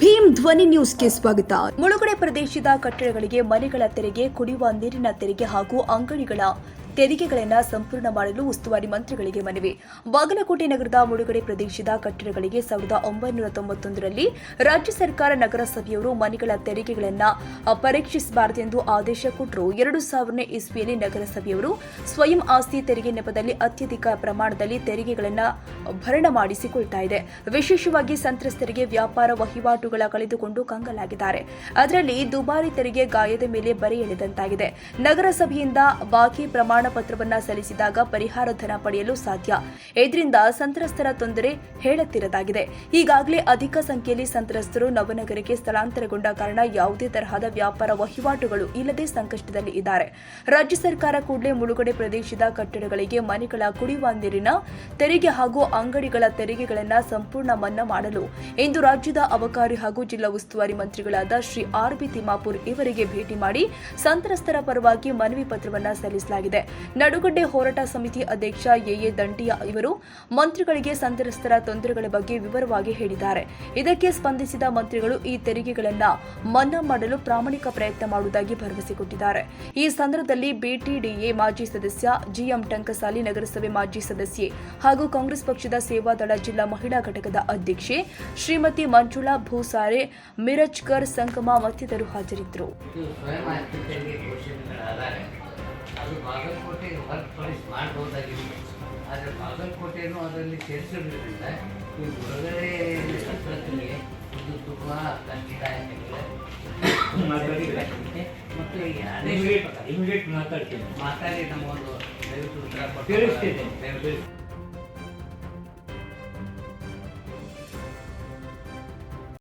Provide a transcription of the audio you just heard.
ಭೀಮ್ ಧ್ವನಿ ನ್ಯೂಸ್ಗೆ ಸ್ವಾಗತ. ಮುಳುಗಡೆ ಪ್ರದೇಶದ ಕಟ್ಟಡಗಳಿಗೆ ಮನೆಗಳ ತೆರಿಗೆ ಕುಡಿಯುವ ನೀರಿನ ತೆರಿಗೆ ಹಾಗೂ ಅಂಗಡಿಗಳ ತೆರಿಗೆಗಳನ್ನು ಸಂಪೂರ್ಣ ಮಾಡಲು ಉಸ್ತುವಾರಿ ಮಂತ್ರಿಗಳಿಗೆ ಮನವಿ. ಬಾಗಲಕೋಟೆ ನಗರದ ಮುಳುಗಡೆ ಪ್ರದೇಶದ ಕಟ್ಟಡಗಳಿಗೆ ಸಾವಿರದ ಒಂಬೈನೂರ ತೊಂಬತ್ತೊಂದರಲ್ಲಿ ರಾಜ್ಯ ಸರ್ಕಾರ ನಗರಸಭೆಯವರು ಮನೆಗಳ ತೆರಿಗೆಗಳನ್ನು ಪರೀಕ್ಷಿಸಬಾರದೆಂದು ಆದೇಶ ಕೊಟ್ಟರು. ಎರಡು ಸಾವಿರನೇ ಇಸ್ವಿಯಲ್ಲಿ ನಗರಸಭೆಯವರು ಸ್ವಯಂ ಆಸ್ತಿ ತೆರಿಗೆ ನೆಪದಲ್ಲಿ ಅತ್ಯಧಿಕ ಪ್ರಮಾಣದಲ್ಲಿ ತೆರಿಗೆಗಳನ್ನು ಭರಣ ಮಾಡಿಸಿಕೊಳ್ತಾ ಇದೆ. ವಿಶೇಷವಾಗಿ ಸಂತ್ರಸ್ತರಿಗೆ ವ್ಯಾಪಾರ ವಹಿವಾಟುಗಳ ಕಳೆದುಕೊಂಡು ಕಂಗಲಾಗಿದ್ದಾರೆ. ಅದರಲ್ಲಿ ದುಬಾರಿ ತೆರಿಗೆ ಗಾಯದ ಮೇಲೆ ಬರೆ ಎಳೆದಂತಾಗಿದೆ. ನಗರಸಭೆಯಿಂದ ಬಾಕಿ ಪ್ರಮಾಣ ಪತ್ರವನ್ನ ಸಲ್ಲಿಸಿದಾಗ ಪರಿಹಾರ ಧನ ಪಡೆಯಲು ಸಾಧ್ಯ. ಇದರಿಂದ ಸಂತ್ರಸ್ತರ ತೊಂದರೆ ಹೇಳುತ್ತಿರದಾಗಿದೆ. ಈಗಾಗಲೇ ಅಧಿಕ ಸಂಖ್ಯೆಯಲ್ಲಿ ಸಂತ್ರಸ್ತರು ನವನಗರಕ್ಕೆ ಸ್ಥಳಾಂತರಗೊಂಡ ಕಾರಣ ಯಾವುದೇ ತರಹದ ವ್ಯಾಪಾರ ವಹಿವಾಟುಗಳು ಇಲ್ಲದೆ ಸಂಕಷ್ಟದಲ್ಲಿ ಇದ್ದಾರೆ. ರಾಜ್ಯ ಸರ್ಕಾರ ಕೂಡಲೇ ಮುಳುಗಡೆ ಪ್ರದೇಶದ ಕಟ್ಟಡಗಳಿಗೆ ಮನೆಗಳ ಕುಡಿಯುವ ನೀರಿನ ತೆರಿಗೆ ಹಾಗೂ ಅಂಗಡಿಗಳ ತೆರಿಗೆಗಳನ್ನು ಸಂಪೂರ್ಣ ಮನ್ನಾ ಮಾಡಲು ಇಂದು ರಾಜ್ಯದ ಅಬಕಾರಿ ಹಾಗೂ ಜಿಲ್ಲಾ ಉಸ್ತುವಾರಿ ಮಂತ್ರಿಗಳಾದ ಶ್ರೀ ಆರ್ ಬಿ ತಿಮ್ಮಾಪುರ್ ಇವರಿಗೆ ಭೇಟಿ ಮಾಡಿ ಸಂತ್ರಸ್ತರ ಪರವಾಗಿ ಮನವಿ ಪತ್ರವನ್ನ ಸಲ್ಲಿಸಲಾಗಿದೆ. ನಡುಗಡ್ಡೆ ಹೋರಾಟ ಸಮಿತಿ ಅಧ್ಯಕ್ಷ ಎಎ ದಂಟಿಯ ಇವರು ಮಂತ್ರಿಗಳಿಗೆ ಸಂತ್ರಸ್ತರ ತೊಂದರೆಗಳ ಬಗ್ಗೆ ವಿವರವಾಗಿ ಹೇಳಿದ್ದಾರೆ. ಇದಕ್ಕೆ ಸ್ಪಂದಿಸಿದ ಮಂತ್ರಿಗಳು ಈ ತೆರಿಗೆಗಳನ್ನ ಮನ್ನಾ ಮಾಡಲು ಪ್ರಾಮಾಣಿಕ ಪ್ರಯತ್ನ ಮಾಡುವುದಾಗಿ ಭರವಸೆ ಕೊಟ್ಟಿದ್ದಾರೆ. ಈ ಸಂದರ್ಭದಲ್ಲಿ ಬಿಟಿಡಿಎ ಮಾಜಿ ಸದಸ್ಯ ಜಿಎಂ ಟಂಕಸಾಲಿ ನಗರಸಭೆ ಮಾಜಿ ಸದಸ್ಯೆ ಹಾಗೂ ಕಾಂಗ್ರೆಸ್ ಪಕ್ಷದ ಸೇವಾದಳ ಜಿಲ್ಲಾ ಮಹಿಳಾ ಘಟಕದ ಅಧ್ಯಕ್ಷೆ ಶ್ರೀಮತಿ ಮಂಜುಳಾ ಭೂಸಾರೆ, ಮಿರಜ್ಕರ್ ಸಂಕಮ ಮತ್ತಿತರರು ಹಾಜರಿದ್ದರು. ಮಾಡಬಹುದಾಗಿತ್ತು ಆದರೆ ಬಾಗಲಕೋಟೆಯನ್ನು ಅದರಲ್ಲಿ ಸೇರಿಸಿರೋದ್ರಿಂದ ಈ ಹೊರಗಡೆ ಸಂಸ್ಕೃತಿಗೆ ಇದು ತುಂಬ ಖಂಡಿತ ಮತ್ತು ಯಾರೇ ಮಾತಾಡ್ತೀನಿ. ಮಾತಾಡಿ ನಮಗೊಂದು ದಯವಿಟ್ಟು ಉತ್ತರ ಕೊಟ್ಟು